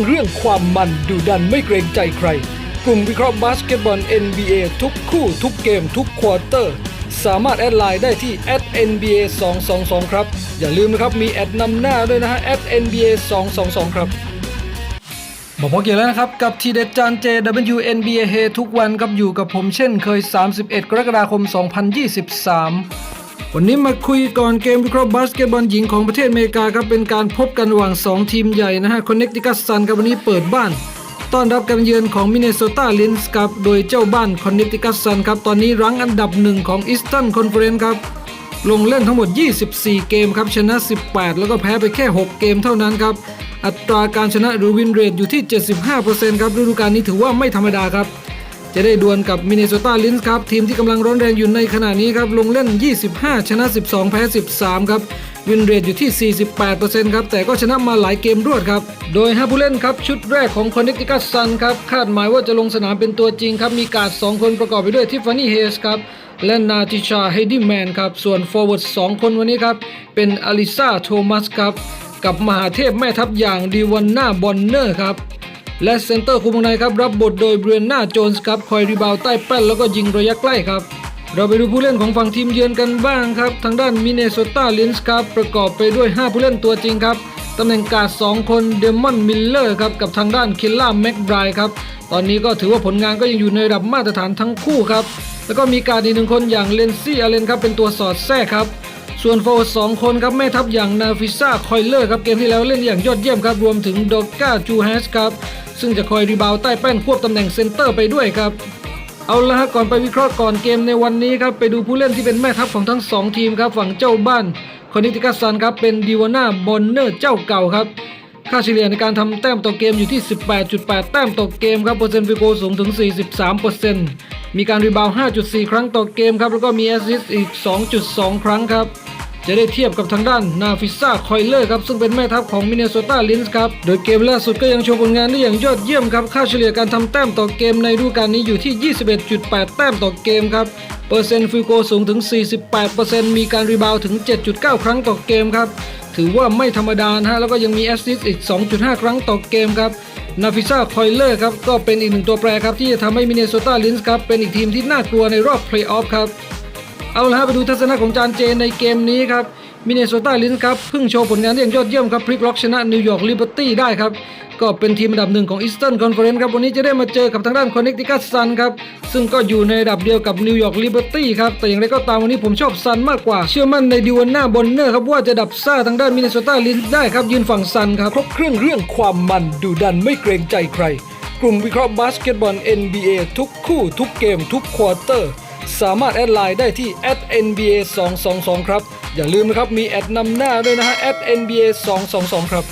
งเรื่องความมันดุดันไม่เกรงใจใคร กลุ่มวิเคราะห์บาสเกตบอล NBA ทุกคู่ทุกเกมทุกควอเตอร์ สามารถแอดไลน์ได้ที่ @nba 222ครับ อย่าลืมนะครับมีแอดนำหน้าด้วยนะฮะ @nba 222ครับบอกพอเกี่ยวแล้วนะครับ กับทีเด็ดจานเจ WNBA เฮทุกวันครับอยู่กับผมเช่นเคย 31 กรกฎาคม 2023 วันนี้มาคุยก่อนเกมวิเคราะห์บาสเกตบอลหญิงของประเทศอเมริกาครับเป็นการพบกันระหว่าง 2 ทีมใหญ่นะฮะคอนเน c ติคั t ซันครับวันนี้เปิดบ้าน ต้อนรับการเยือนของมิน n โซตาลินส์ครับโดยเจ้าบ้านคอนเน c ติคั t ซันครับตอนนี้รั้งอันดับหนึ่งของอีสตันคอนเฟอเรนซ์ครับลงเล่นทั้งหมด 24 เกมครับชนะ 18 แล้วก็แพ้ไปแค่ 6 เกมเท่านั้นครับอัตราการชนะหรือวินเรทอยู่ที่ 75%ครับฤดูกาลนี้ถือว่าไม่ธรรมดาครับ จะได้ดวลกับมิน n โซตาลินส์ครับ ทีมที่กำลังร้อนแรงอยู่ในขณะนี้ครับ ลงเล่น 25 ชนะ 12 แพ้ 13 ครับวินเรทอยู่ที่ 48%ครับ แต่ก็ชนะมาหลายเกมรวดครับ โดยห้าผู้เล่นครับ ชุดแรกของ Connecticut Sun ครับ คาดหมายว่าจะลงสนามเป็นตัวจริงครับ มีการ์ด2คนประกอบไปด้วยทิฟฟานี่เฮสครับ และนาติชาเฮดี้แมนครับ ส่วนฟอร์เวิร์ด2คนวันนี้ครับ เป็นอลิซาโทมัสครับ กับมหาเทพแม่ทัพอย่างดีวันนาบอนเนอร์ครับ และเซนเตอร์คุมงในครับรับบทโดยเบรนน่าโจนส์ครับคอยรีบาวใต้แป้นแล้วก็ยิงระยะใกล้ครับเราไปดูผู้เล่นของฝั่งทีมเยือนกันบ้างครับ ทางด้านมินโซตาลินส์ครับ ประกอบไปด้วย 5 ผู้เล่นตัวจริงครับ ตำแหน่งการ์ด2คนเดมอนมิลเลอร์ครับ กับทางด้านคิลล่าแม็กไบรครับ ตอนนี้ก็ถือว่าผลงานก็ยังอยู่ในระดับมาตรฐานทั้งคู่ครับ แล้วก็มีการอีกหนึ่งคนอย่างเลนซี่อาเลนครับ เป็นตัวสอดแทรกครับ ส่วนโฟร์สองคนครับแม่ทัพอย่างนาฟิซ่าคอยเลอร์ครับเกมที่แล้วเล่นอย่างยอดเยี่ยมครับรวมถึงดอกก้าจูแฮสครับซึ่งจะคอยรีบาวใต้แป้นควบตำแหน่งเซนเตอร์ไปด้วยครับเอาละฮะก่อนไปวิเคราะห์ก่อนเกมในวันนี้ครับไปดูผู้เล่นที่เป็นแม่ทัพของทั้ง 2 ทีมครับฝั่งเจ้าบ้านคอนนิติกัสซันครับเป็นดิวาน่าบอนเนอร์เจ้าเก่าครับ ค่าเฉลี่ยในการทำแต้มต่อเกมอยู่ที่ 18.8 แต้มต่อเกมครับเปอร์เซ็นต์ฟิโกสูงถึง 43%มีการรีบาว 5.4 ครั้งต่อเกมครับ แล้วก็มีแอสซิสต์อีก 2.2 ครั้งครับ จะได้เทียบกับทางด้านนาฟิซ่าคอยเลอร์ครับ ซึ่งเป็นแม่ทัพของมิน n โซตาลินส์ครับ โดยเกมล่าสุดก็ยังโชว์ผลงานได้อย่างยอดเยี่ยมครับ ค่าเฉลี่ยการทำแต้มต่อเกมในฤดูกาลนี้อยู่ที่ 21.8 แต้มต่อเกมครับเปอร์เซ็นต์ฟิโกสูงถึง 48%มีการรีบาวถึง 7.9 ครั้งต่อเกมครับ ถือว่าไม่ธรรมดานะฮะแล้วก็ยังมีแอสซิสต์อีก 2.5 ครั้งต่อเกมครับนาฟิซ่าคอยเลอร์ครับก็เป็นอีกหนึ่งตัวแปรครับที่จะทำให้มิน n โซตาลินส์ครับเป็นอีกทีมที่น่ากลัวในรอบเพลย์ออฟครับเอาละฮะไปดูทัศนะของจานเจในเกมนี้ครับ มิน n โซตาลินส์ครับเพิ่งโชว์ผลงานได้อย่างยอดเยี่ยมครับพลิกล็อกชนะนิวยอร์กลิเบอร์ตี้ได้ครับ ก็เป็นทีมอันดับหนึ่งของอีสเทิร์นคอนเฟอเรนซ์ครับ วันนี้จะได้มาเจอกับทางด้านคอนเน c ติคั t ซันครับ ซึ่งก็อยู่ในระดับเดียวกับนิวยอร์กลิเบอร์ตี้ครับ แต่อย่างไรก็ตามวันนี้ผมชอบซันมากกว่า เชื่อมั่นในดิวันน่าบอนเนอร์ครับว่าจะดับซ่าทางด้านมิน n โซตาลินส์ได้ครับยืนฝั่งซันครับครบเครื่องเรื่องความมันดุดันไม่เกรงใจใคร กลุ่มวิเคราะห์บาสเกตบอล NBA ทุกคู่ ทุกเกม ทุกควอเตอร์ สามารถแอดไลน์ได้ที่ @nba 222ครับ อย่าลืมนะครับมีแอดนำหน้าด้วยนะฮะแอด @nba 222 ครับ